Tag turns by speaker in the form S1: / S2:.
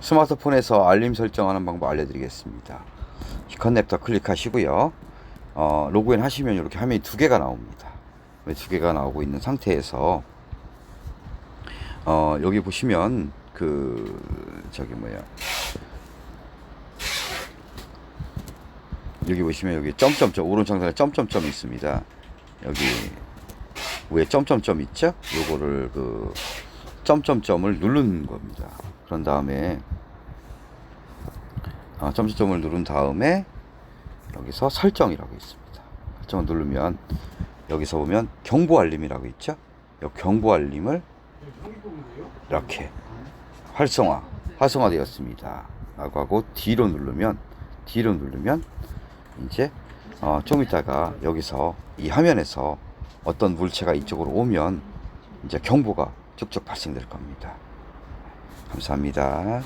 S1: 스마트폰에서 알림 설정하는 방법 알려드리겠습니다. 컨넥터 클릭하시고요. 어, 로그인 하시면 이렇게 화면이 두 개가 나옵니다. 네, 두 개가 나오고 있는 상태에서 어, 여기 보시면 그 저기 뭐야 여기 보시면 여기 점점점 오른쪽에 점점점이 있습니다. 여기 위에 점점점 있죠? 요거를 그 점점점을 누르는 겁니다. 그런 다음에 아, 점점점을 누른 다음에 여기서 설정이라고 있습니다. 설정을 누르면 여기서 보면 경보 알림이라고 있죠? 이 경보 알림을 이렇게 활성화 활성화되었습니다. 라고 하고 뒤로 누르면 뒤로 누르면 이제 어, 좀 이따가 여기서 이 화면에서 어떤 물체가 이쪽으로 오면 이제 경보가 쭉쭉 발생될 겁니다. 감사합니다.